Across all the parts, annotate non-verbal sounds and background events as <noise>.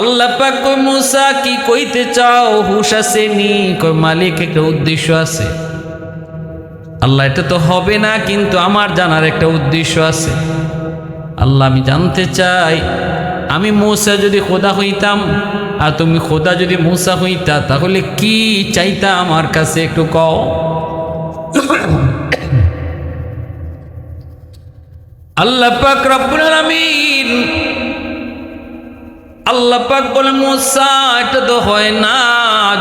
আল্লাহ পাক মুসা, কি কইতে চাও? হুশ আসেনি কই মালিক, একটা উদ্দেশ্য আছে। আল্লাহ, এটা তো হবে না, কিন্তু আমার জানার একটা উদ্দেশ্য আছে। আল্লাহ, আমি জানতে চাই, আমি মূসা যদি খোদা হইতাম, আর তুমি খোদা যদি মূসা হইতা, তাহলে কি চাইতা আমার কাছে একটু কও? আল্লাহ পাক রব্বুল আলামিন আল্লাহ পাক বলে মূসা, এটা তো হয় না।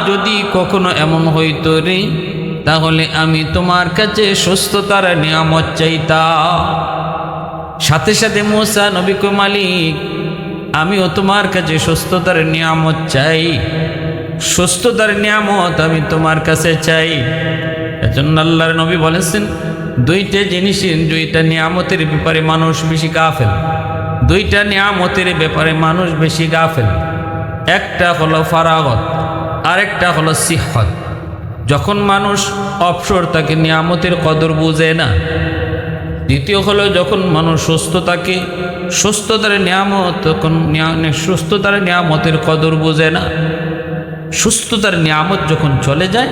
যদি কখনো এমন হইতো রে, তাহলে আমি তোমার কাছে সুস্থতার নিয়ামত চাইতা সাথে সাথে মূসা নবী কো মালিক, আমিও তোমার কাছে সুস্থতার নিয়ামত চাই। সুস্থতার নিয়ামত আমি তোমার কাছে চাই। এজন্য আল্লাহর নবী বলেছেন, দুইটা জিনিস দুইটা নিয়ামতের ব্যাপারে মানুষ বেশি গাফেল দুইটা নিয়ামতের ব্যাপারে মানুষ বেশি গাফেল। একটা হলো ফারাগত, আরেকটা হলো সিহত। যখন মানুষ অবসর তাকে নিয়ামতের কদর বুঝে না। দ্বিতীয় হলো যখন মানুষ সুস্থ থাকে, সুস্থতার নিয়ামত, তখন সুস্থতার নিয়ামতের কদর বোঝে না। সুস্থতার নিয়ামত যখন চলে যায়,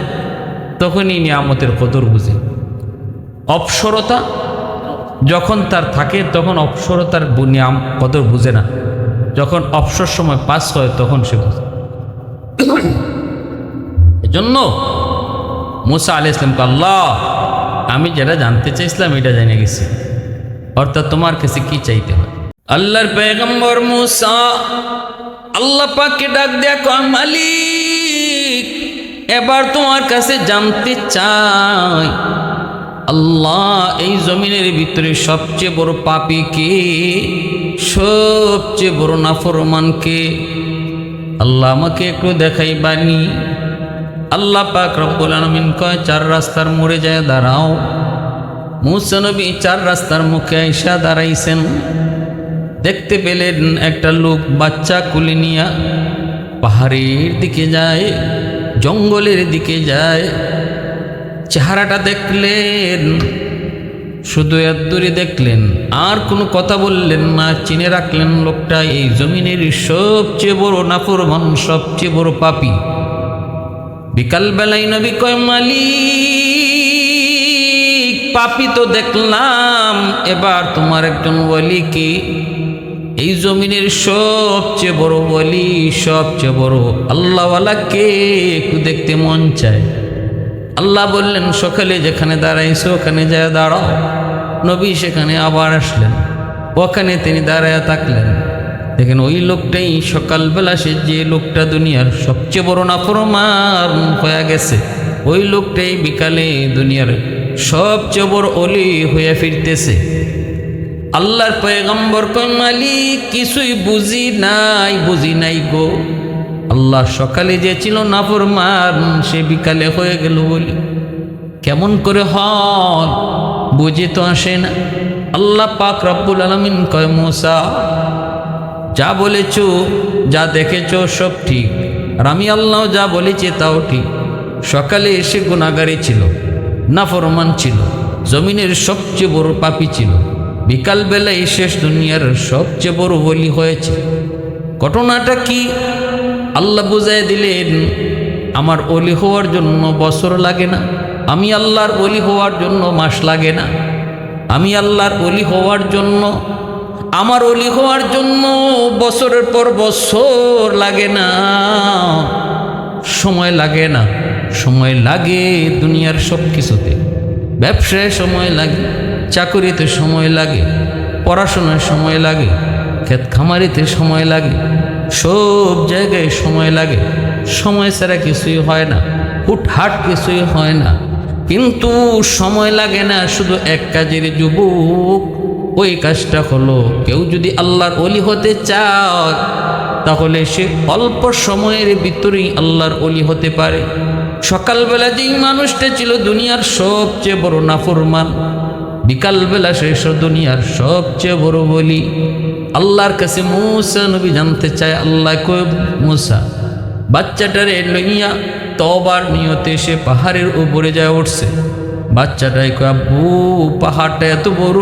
তখনই নিয়ামতের কদর বুঝে। অপসরতা যখন তার থাকে, তখন অপসরতার বু- নিয়াম কদর বুঝে না। যখন অবসর সময় পাস হয়, তখন সে বুঝে। এজন্য মুসা আলি ইসলামকে আল্লাহ, আমি যেটা জানতে চাইছিলাম, এটা জেনে গেছি। অর্থাৎ তোমার কাছে কি চাইতে হয় আল্লাহর পেগম্বর মুসা আল্লাহ পাককে ডাক কয়, মালিক, এবার তোমার কাছে জানতে চাই আল্লাহ, এই জমিনের ভিতরে সবচেয়ে বড় পাপি কে? সবচেয়ে বড় নাফরমান কে? আল্লাহ আমাকে একটু দেখাই বানি আল্লাহ পাক রব্বুল আলমিন কয়, চার রাস্তার মোড়ে যায়, দাঁড়াও। মুসা নবী চার রাস্তার মুখে আইসা দাঁড়াইছেন। দেখতে পেলেন একটা লোক বাচ্চা কুলে নিয়া পাহাড়ের দিকে যায়, জঙ্গলের দিকে যায়। চেহারাটা দেখলেন, শুধু এদ্দুরি দেখলেন, আর কোনো কথা বললেন না, চিনে রাখলেন লোকটা, এই জমিনের সবচেয়ে বড় নাফরমান, সবচেয়ে বড় পাপী। বিকালবেলায় নবী কয়, মালিক, পাপি তো দেখলাম, এবার তোমার একজন ওলি কি এই জমিনের সবচেয়ে বড় ওলি সবচেয়ে বড় আল্লাহওয়ালাকে একটু দেখতে মন চায়। আল্লাহ বললেন, সকালে যেখানে দাঁড়াইছো, ওখানে যায় দাঁড়াও। নবী সেখানে আবার আসলেন। ওখানে তিনি দাঁড়ায় থাকলেন। দেখেন, ওই লোকটাই সকালবেলা সে যে লোকটা দুনিয়ার সবচেয়ে বড় নাফরমান হয়ে গেছে, ওই লোকটাই বিকালে দুনিয়ার সবচেয়ে বড় অলি হয়ে ফিরতেছে। আল্লাহর পয়গম্বর কয়, মালিক, কিছুই বুঝি নাই বুঝি নাই গো। আল্লাহ সকালে যে ছিল নাফরমান সে বিকালে হয়ে গেল বলি। কেমন করে হয় বুঝে তো আসে না। আল্লাহ পাক রব্বুল আলমিন কয়, মোসা, যা বলেছ, যা দেখেছ, সব ঠিক। আর আমি আল্লাহ যা বলেছি, তাও ঠিক। সকালে এসে গুণাগারি ছিল, নাফরমান ছিল, জমিনের সবচেয়ে বড় পাপি ছিল। বিকালবেলায় শেষ দুনিয়ার সবচেয়ে বড় বলি হয়েছে। ঘটনাটা কি? আল্লাহ বুঝাই দিলেন, আমার অলি হওয়ার জন্য বছর লাগে না। আমি আল্লাহর অলি হওয়ার জন্য মাস লাগে না। আমি আল্লাহর অলি হওয়ার জন্য, আমার অলি হওয়ার জন্য বছরের পর বছর লাগে না। সময় লাগে না। সময় লাগে দুনিয়ার সব কিছুতে ব্যবসায় সময় লাগে, চাকরিতে সময় লাগে, পড়াশোনায় সময় লাগে, ক্ষেত খামারিতে সময় লাগে সব জায়গায় সময় লাগে। সময় ছাড়া কিছুই হয় না, হুটহাট কিছুই হয় না। কিন্তু সময় লাগে না শুধু এক কাজের যুবক, ওই কাজটা হলো কেউ যদি আল্লাহর অলি হতে চায়, তাহলে সে অল্প সময়ের ভিতরেই আল্লাহর অলি হতে পারে। সকালবেলা যেই মানুষটা ছিল দুনিয়ার সবচেয়ে বড় নাফরমান বিকালবেলা শেষ দুনিয়ার সবচেয়ে বড় বলি। আল্লাহর কাছে মুসা নবী জানতে চায়, আল্লাহ কয়, মুসা, বাচ্চাটারে লইয়া তবার নিয়তে সে পাহাড়ের উপরে যায় উঠছে। বাচ্চাটাই কয়, আব্বু, পাহাড়টা এত বড়,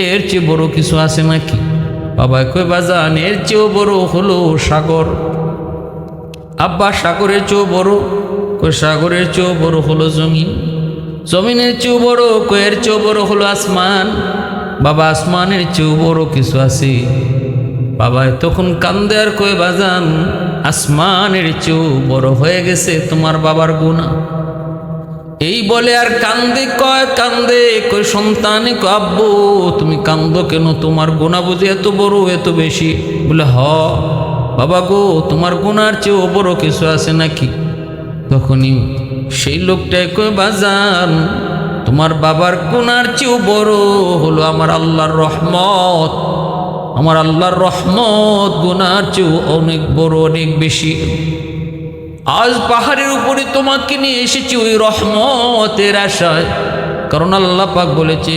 এর চেয়ে বড় কিছু আছে নাকি? বাবা কই বাজান, এর চেয়েও বড় হলো সাগর। আব্বা, সাগরের চেয়েও বড়? কই সাগরের চেয়েও বড় হলো জমিন। জমিনের চেয়েও বড়, কয়ের চেয়েও বড় হলো আসমান। বাবা, আসমানের চেয়েও বড় কিছু আছে। বাবা, তখন কান্দে আর কয়ে, বাজান, আসমানের চেয়েও বড় হয়ে গেছে তোমার বাবার গুণা এই বলে আর কান্দে কয়, কান্দে কই সন্তানে, কয়, আব্বু, তুমি কান্দো কেন? তোমার গোনা বুঝে এত বড়, এত বেশি? বলে, হ, বাবা গো, তোমার গোনার চেয়েও বড় কিছু আছে নাকি? তখনই সেই লোকটাই কয়, বাজান, তোমার বাবার কোনার চেয়েও বড় হলো আমার আল্লাহর রহমত। আমার আল্লাহর রহমত গুনার চেয়েও অনেক বড়, অনেক বেশি। আজ পাহাড়ের উপরে তোমাকে নিয়ে এসেছি ওই রহমতের আশায়। কারণ আল্লাহ পাক বলেছে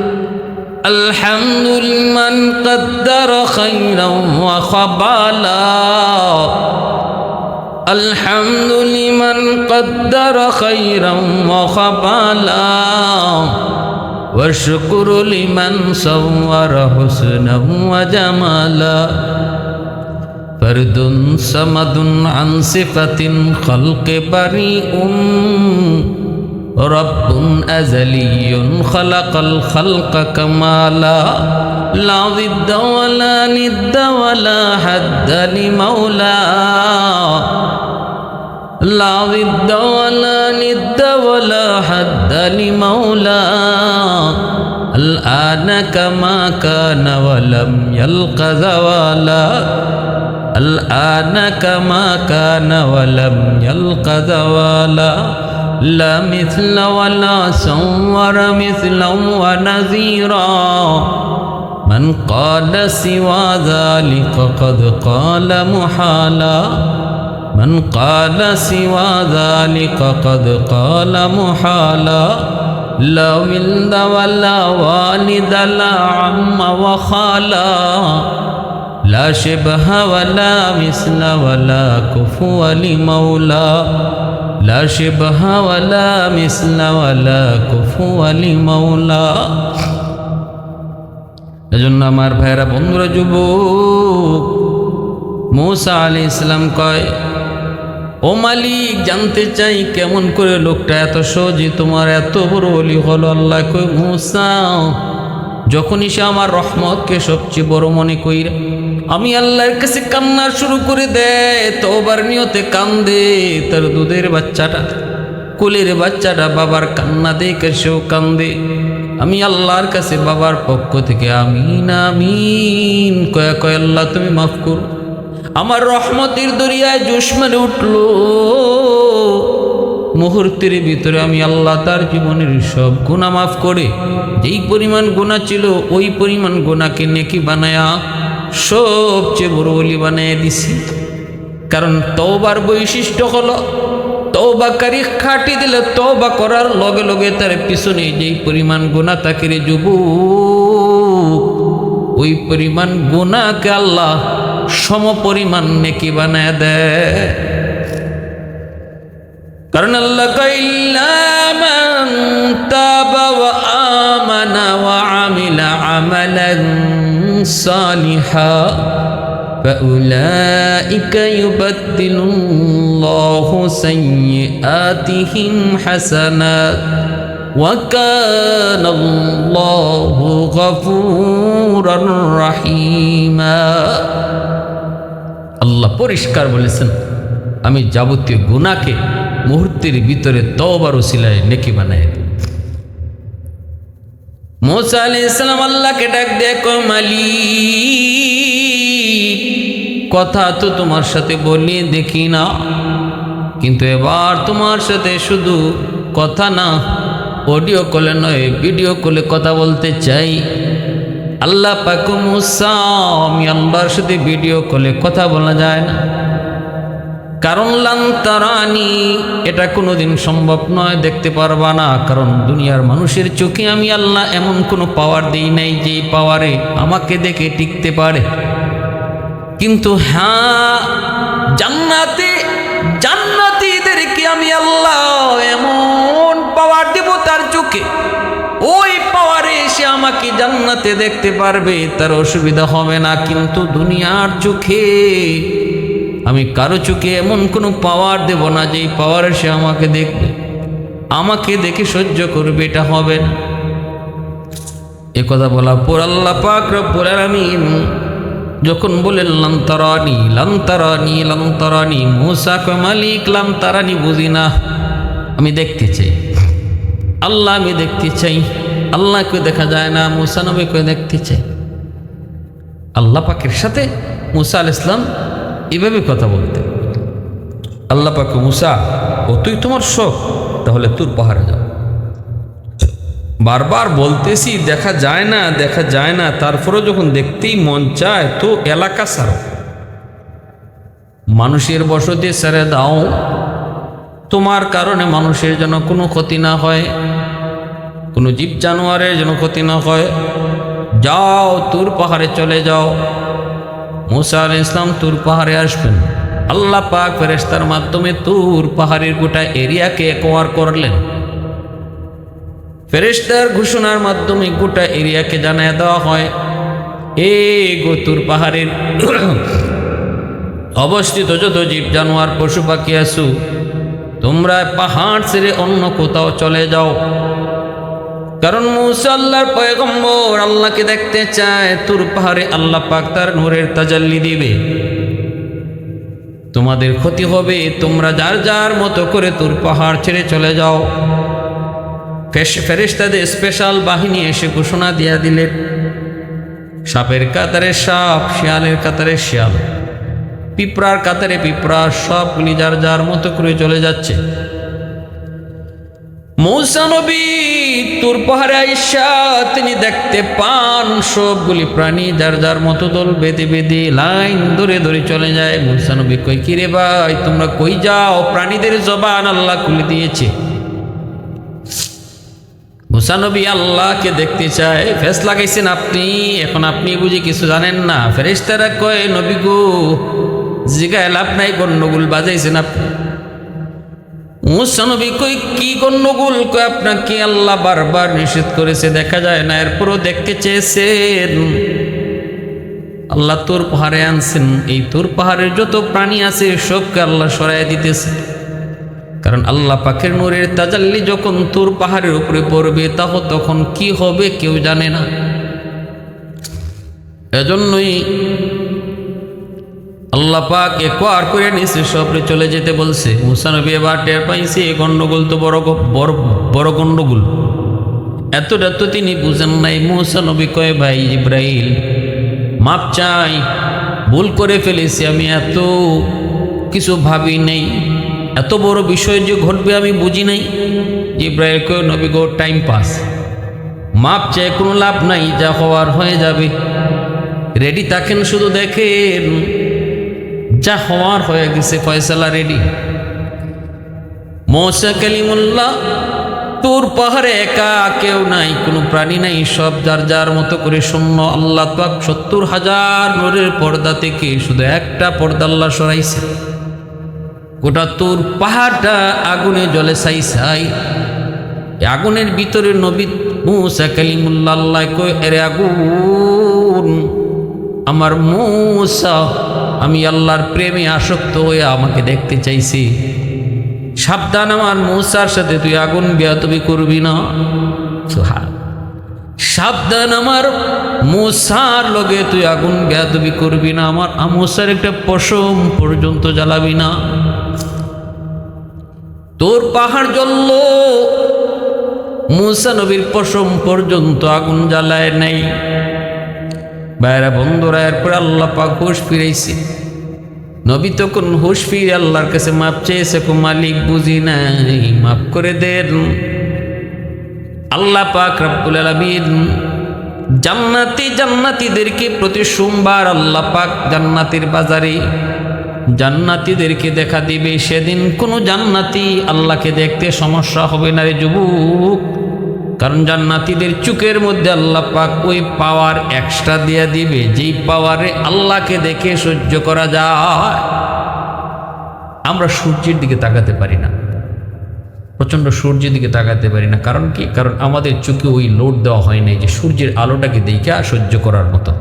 الحمد لمن قدر خيرا وخبالا الحمد لمن قدر خيرا وخبالا والشكر لمن صور حسنا وجمالا فرد صمد عن صفة خلق بريء رب أزلي خلق الخلق كمالا لا ضد ولا ند ولا حد لمولى لا ضد ولا ند ولا حد لمولى الآن كما كان ولم يلق زوالا. الآن كما كان ولم يلق زوالا. لا مثل ولا صور مثلا ونذيرا. من قال سوى ذلك قد قال محالا. من قال سوى ذلك قد قال محالا. لا ولد ولا والد لا عم وخالا. لا شبه ولا مثل ولا كفو لمولى لا شبه ولا مثل ولا كفو لمولى এজন্য আমার ভাইরা বন্ধুরা যুবক মৌসা আলী ইসলাম কয় ও মালিক জানতে চাই কেমন করে লোকটা এত সহজে তোমার এত বড় অলি হলো আল্লাহ কই মৌসা যখনই সে আমার রহমতকে সবচেয়ে বড় মনে কইরা আমি আল্লাহর কাছে কান্না শুরু করে দেয় তোবার নিয়তে কান্দে তার দুধের বাচ্চাটা, কোলের বাচ্চাটা বাবার কান্না দেখে সেও কান্দে। আমি আল্লাহর কাছে বাবার পক্ষ থেকে আমিন আমিন। কয়া, কয়, আল্লাহ, তুমি মাফ করো। আমার রহমতের দরিয়ায় জোশ মেরে উঠল। মুহূর্তের ভিতরে আমি আল্লাহ তার জীবনের সব গুণা মাফ করে, যেই পরিমাণ গুণা ছিল, ওই পরিমাণ গুণাকে নেকি বানায়া সবচেয়ে বড় বলি বানিয়ে দিছি। কারণ তওবার বৈশিষ্ট্য হলো তওবাকারী খাটি দিলে তওবা করার লগে লগে তার পিছনে যেই পরিমাণ গুণা তাকে রে যুব ওই পরিমাণ গুণাকে আল্লাহ সম পরিমাণ নেকি বানায় দেয়। কারণ আল্লাহ তাবা ওয়া আমানা ওয়া আমিলা আমালান সালিহা فأولئك يبدل الله سيئاتهم حسنات وكان الله غفورا رحيما আল্লাহ পরিষ্কার বলেছেন আমি যাবতীয় গুণাকে মুহূর্তের ভিতরে তওবার উসিলায় নেকি বানাই দিই মোসা আল্লাহকে ডাক দেখো মালিক, কথা তো তোমার সাথে বলি দেখি না। কিন্তু এবার তোমার সাথে শুধু কথা না অডিও কলে নয় ভিডিও কলে কথা বলতে চাই। আল্লাহ পাকু মুসা, আমি আল্লাহর সাথে ভিডিও কলে কথা বলা যায় না। কারণ লান্তারানি এটা কোনোদিন সম্ভব নয়, দেখতে পারবা না। কারণ দুনিয়ার মানুষের চোখে আমি আল্লাহ এমন কোনো পাওয়ার দিই নাই যে পাওয়ারে আমাকে দেখে টিকতে পারে। কিন্তু হ্যাঁ জান্নাতে, জান্নাতীদেরকে আমি আল্লাহ এমন পাওয়ার দেব তার চোখে। ওই পাওয়ারে এসে আমাকে জান্নাতে দেখতে পারবে, তার অসুবিধা হবে না। কিন্তু দুনিয়ার চোখে আমি কারও চোখে এমন কোনো পাওয়ার দেব না যে পাওয়ার সে আমাকে দেখবে। আমাকে দেখে সহ্য করবে, এটা হবে না। এ কথা বলা পর আল্লাহ পাক রব্বুল আলামিন যখন বলেন লান্তারানি লান্তারানি লান্তারানি মুসা মালিক লান্তারানি বুঝি না আমি দেখতে চাই। আল্লাহ আমি দেখতে চাই। আল্লাহকে দেখা যায় না, মুসা নবীকে দেখতে চাই। আল্লাহ পাকের সাথে মুসা আল ইসলাম এভাবে কথা বলতেন আল্লাহ পাক মুসা, ও, তুই তোমার শোক তাহলে তোর পাহাড়ে যাও। বারবার বলতেছি, দেখা যায় না, দেখা যায় না। তারপরেও যখন দেখতেই মন চায়, তো এলাকা সারো মানুষের বসতি ছেড়ে দাও। তোমার কারণে মানুষের যেন কোনো ক্ষতি না হয়, কোনো জীব জানোয়ারের যেন ক্ষতি না হয়। যাও, তোর পাহাড়ে চলে যাও। মুসা আল ইসলাম তুর পাহাড়ে আসবেন। আল্লাহ পাক ফেরেস্তার মাধ্যমে তুর পাহাড়ের গোটা এরিয়াকে একোয়ার করলেন। ফেরেস্তার ঘোষণার মাধ্যমে গোটা এরিয়াকে জানায় দেওয়া হয়, এ গোতুর পাহাড়ের <clears throat> অবস্থিত যত জীব, জানোয়ার, পশু, পাখি আসু তোমরা পাহাড় ছেড়ে অন্য কোথাও চলে যাও। কারণ মুসা আল্লাহর পয়গম্বর আল্লাহকে দেখতে চায়, তুর পাহাড়ে আল্লাহ পাক তার নূরের তাজাল্লি দিবে। তোমাদের ক্ষতি হবে, তোমরা যার যার মতো করে তুর পাহাড় ছেড়ে চলে যাও। ফেরেস্তাদের স্পেশাল বাহিনী এসে ঘোষণা দিয়া দিলেন সাপের কাতারে সাপ, শিয়ালের কাতারে শিয়াল। পিঁপড়ার কাতারে পিঁপড়া, সবগুলি যার যার মতো করে চলে যাচ্ছে। মৌসানবী তুর পাহাড়ে আইসা তিনি দেখতে পান সবগুলি প্রাণী, যার যার মতো দল বেঁধে বেঁধে লাইন ধরে ধরে চলে যায়। মৌসানবী কই কিরে ভাই, তোমরা কই যাও? প্রাণীদের জবান আল্লাহ খুলে দিয়েছে। মুসানবী আল্লাহকে দেখতে চায়, ফেস লাগাইছেন আপনি, এখন আপনি বুঝি কিছু জানেন না। ফেরেস্তারা কয়, নবী গো, জিগায় লাভ নাই গণ্ডগোল বাজাইছেন আপনি। মুসানবী কই, কি গণ্ডগোল কয় আপনাকে? আল্লাহ বারবার নিষেধ করেছে, দেখা যায় না, এরপরও দেখতে চেয়েছেন। আল্লাহ তোর পাহাড়ে আনছেন, এই তোর পাহাড়ের যত প্রাণী আছে, সবকে আল্লাহ সরাই দিতেছে। কারণ আল্লাহ পাখের নূরের তাজাল্লি যখন তোর পাহাড়ের উপরে পড়বে, তাহ তখন কি হবে কেউ জানে না। এজন্যই আল্লাহ পাক একবার করে নিচে সবরে চলে যেতে বলছে মুসানবী এবার টের পাইছে এই গণ্ডগোল তো বড় বড় বড় গণ্ডগোল। এতটা তো তিনি বুঝেন নাই মুসানবী কয়, ভাই ইব্রাহিম, মাপ চাই, ভুল করে ফেলেছি আমি, এত কিছু ভাবি নেই, এত বড় বিষয় যে ঘটবে আমি বুঝি নাই। ইব্রাহিম কয়, নবী গো টাইম পাস মাপ চাই, কোনো লাভ নাই, যা হওয়ার হয়ে যাবে। রেডি থাকেন শুধু দেখেন যা হওয়ার হয়ে গেছে, ফয়সালা রেডি মৌসা কালিমুল্লাহ, তোর পাহাড়ে একা কেউ নাই, কোনো প্রাণী নাই, সব যার যার মতো করে শূন্য। আল্লাহ পাক সত্তর হাজার নূরের পর্দা থেকে শুধু একটা পর্দা আল্লাহ সরাইছে। গোটা তোর পাহাড়টা আগুনে জলে সাই সাই আগুনের ভিতরে নবী মুসা কালিমুল্লাহ আল্লাহ কয়, এরে আগুন, আমার মুসা আমি আল্লাহর প্রেমে আসক্ত হয়ে আমাকে দেখতে চাইছি। সাবধান আমার মৌসার সাথে তুই আগুন বেয়াতবি করবি না। সাবধান আমার মৌসার লগে তুই আগুন বেয়াতবি করবি না। আমার আমসার একটা পশম পর্যন্ত জ্বালাবি না। তোর পাহাড় জ্বলল। মুসা নবীর পশম পর্যন্ত আগুন জ্বালায় নাই। বাইরা বন্ধুরা, এরপর আল্লাহ পাক হুশ ফিরেছে নবী তখন হুশ ফিরে আল্লাহর কাছে মাপ চেয়েছে, কো মালিক, বুঝি নাই মাফ করে দেন। আল্লাহ পাক রব্বুল আলামিন জান্নাতি জান্নাতিদেরকে প্রতি সোমবার আল্লাহ পাক জান্নাতের বাজারে জান্নাতিদেরকে দেখা দিবে। সেদিন কোনো জান্নাতি আল্লাহকে দেখতে সমস্যা হবে না রে যুবক। কারণ জান্নাতিদের চুকের মধ্যে আল্লাহ পাক ওই পাওয়ার এক্সট্রা দিয়ে দিবে, যেই পাওয়ারে আল্লাহকে দেখে সহ্য করা যায়। আমরা সূর্যের দিকে তাকাতে পারি না, প্রচণ্ড সূর্যের দিকে তাকাতে পারি না। কারণ কি? কারণ আমাদের চোখে ওই লোড দেওয়া হয় নাই যে সূর্যের আলোটাকে দেখা সহ্য করার মতো।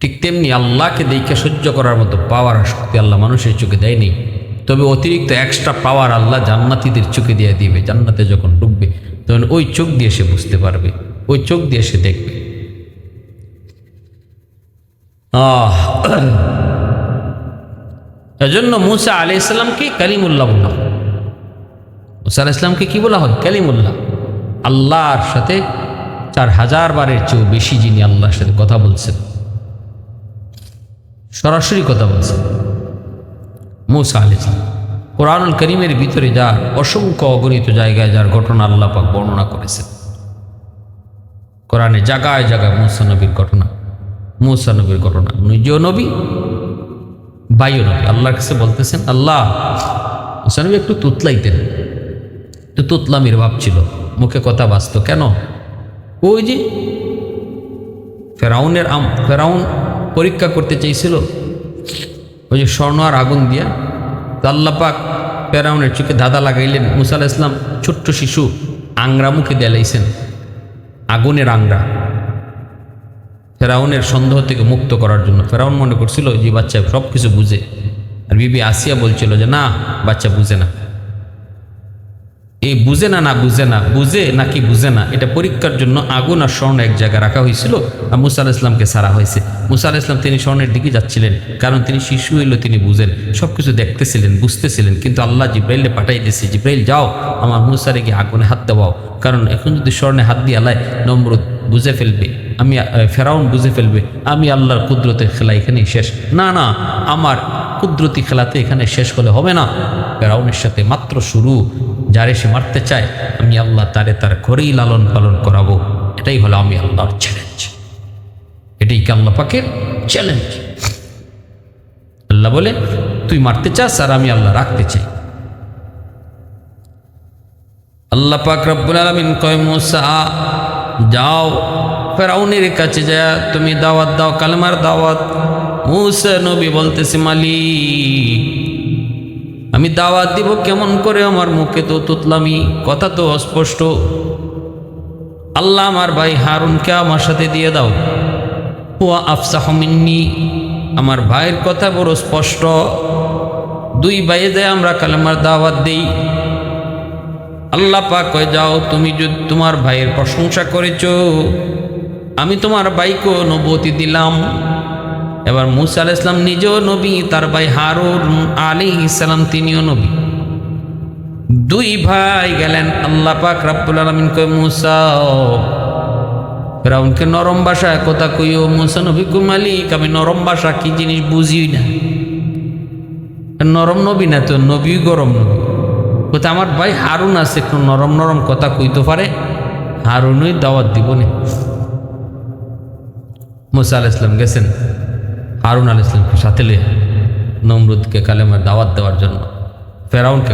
ঠিক তেমনি আল্লাহকে দেখে সহ্য করার মতো পাওয়ার শক্তি আল্লাহ মানুষের চোখে দেয়নি। তবে অতিরিক্ত এক্সট্রা পাওয়ার আল্লাহ জান্নাতিদের চোখে দিয়ে দিবে, জান্নাতে যখন ডুববে, তখন ওই চোখ দিয়ে সে বুঝতে পারবে, ওই চোখ দিয়ে সে দেখবে। আহ, এজন্য মুসা আলি ইসলামকে কালিমুল্লাহ বলা হয়। মুসা আলি ইসলামকে কি বলা হয়? কালিমুল্লাহ। আল্লাহর সাথে চার হাজার বারের চেয়েও বেশি যিনি আল্লাহর সাথে কথা বলছেন, সরাসরি কথা বলছেন। মুসা আলি কোরআনুল করিমের ভিতরে যার অসংখ্য অগণিত জায়গায় যার ঘটনা আল্লাহ পাক বর্ণনা করেছেন। কোরআনে জায়গায় জায়গায় মুসা নবীর ঘটনা, মুসা নবীর ঘটনা, নিজেও নবী বায়ু নবী। আল্লাহর কাছে বলতেছেন, আল্লাহ, মুসা নবী একটু তুতলাইতেন। একটু তুতলামির ভাব ছিল। মুখে কথা বাঁচত কেন? ওই যে ফেরাউনের আম, ফেরাউন পরীক্ষা করতে চেয়েছিল। ওই যে স্বর্ণ আর আগুন দিয়া তো আল্লাহ পাক ফেরাউনের চোখে দাদা লাগাইলেন। মুসা আলাহ ইসলাম ছোট্ট শিশু আংরা মুখে দেলাইছেন। আগুনের আংরা। ফেরাউনের সন্দেহ থেকে মুক্ত করার জন্য। ফেরাউন মনে করছিল যে বাচ্চা সব কিছু বুঝে। আর বিবি আসিয়া বলছিল যে, না, বাচ্চা বুঝে না। এই বুঝে না না বুঝে না, বুঝে নাকি বুঝে না, এটা পরীক্ষার জন্য আগুন আর স্বর্ণ এক জায়গায় রাখা হয়েছিল আর মুসা ইসলামকে সারা হয়েছে। মুসা আলাহ ইসলাম তিনি স্বর্ণের দিকে যাচ্ছিলেন, কারণ তিনি শিশু হইল, তিনি বুঝেন সব কিছু দেখতেছিলেন, বুঝতেছিলেন, কিন্তু আল্লাহ জিব্রাইলে পাঠাই দিয়েছে, জিব্রাইল, যাও, আমার মুসারে গিয়ে আগুনে হাত দেওয়াও, কারণ এখন যদি স্বর্ণে হাত দিয়ে আলায় নমরুদ বুঝে ফেলবে, আমি ফেরাউন বুঝে ফেলবে, আমি আল্লাহর কুদরতের খেলা এখানেই শেষ। না না, আমার কুদরতি খেলাতে এখানে শেষ হলে হবে না। ফেরাউনের সাথে মাত্র শুরু যারে সে মারতে চায়, আমি আল্লাহ তারে তার ঘরেই লালন পালন করাবো। এটাই হলো আমি আল্লাহর চ্যালেঞ্জ এটাই কি আল্লাহ পাকের চ্যালেঞ্জ আল্লাহ বলে, তুই মারতে চাস আর আমি আল্লাহ রাখতে চাই। আল্লাহ পাক রব্বুল আলমিন কয়, মুসা, যাও, ফেরাউনের কাছে যা তুমি দাওয়াত দাও, কালমার দাওয়াত। মুসা নবী বলতেছে, মালিক আমি দাওয়াত দিব কেমন করে আমার মুখে তো তুতলামি? কথা তো অস্পষ্ট। আল্লাহ আমার ভাই হারুনকে আমার সাথে দিয়ে দাও। হুয়া আফসাহ মিন্নি। আমার ভাইয়ের কথা বড় স্পষ্ট। দুই ভাইয়ে যায় আমরা কালেমার দাওয়াত দেই। আল্লাহ পাক কয়ে, যাও, তুমি যদি তোমার ভাইয়ের প্রশংসা করেছ, আমি তোমার ভাইকে নবতি দিলাম। এবার মুসা আলাহ ইসলাম নিজেও নবী, তার ভাই হারুন আলী ইসলাম তিনিও নবী। দুই ভাই গেলেন, আল্লাহ পাক রাব্বুল আলমিন কয়, মুসা, ফেরাউনকে নরম ভাষায় কথা কইও, মুসা নবী মালিক, আমি নরম ভাষা কি জিনিস বুঝিই না। নরম নবী না তো, নবী গরম নবী। কোথায় আমার ভাই হারুন আছে, একটু নরম নরম কথা কইতে পারে, হারুনই দাওয়াত দিব না মুসা আল ইসলাম গেছেন। হারুন আল ইসলামকে সাথে নমরুদকে কালেমার দাওয়াত দেওয়ার জন্য ফেরাউনকে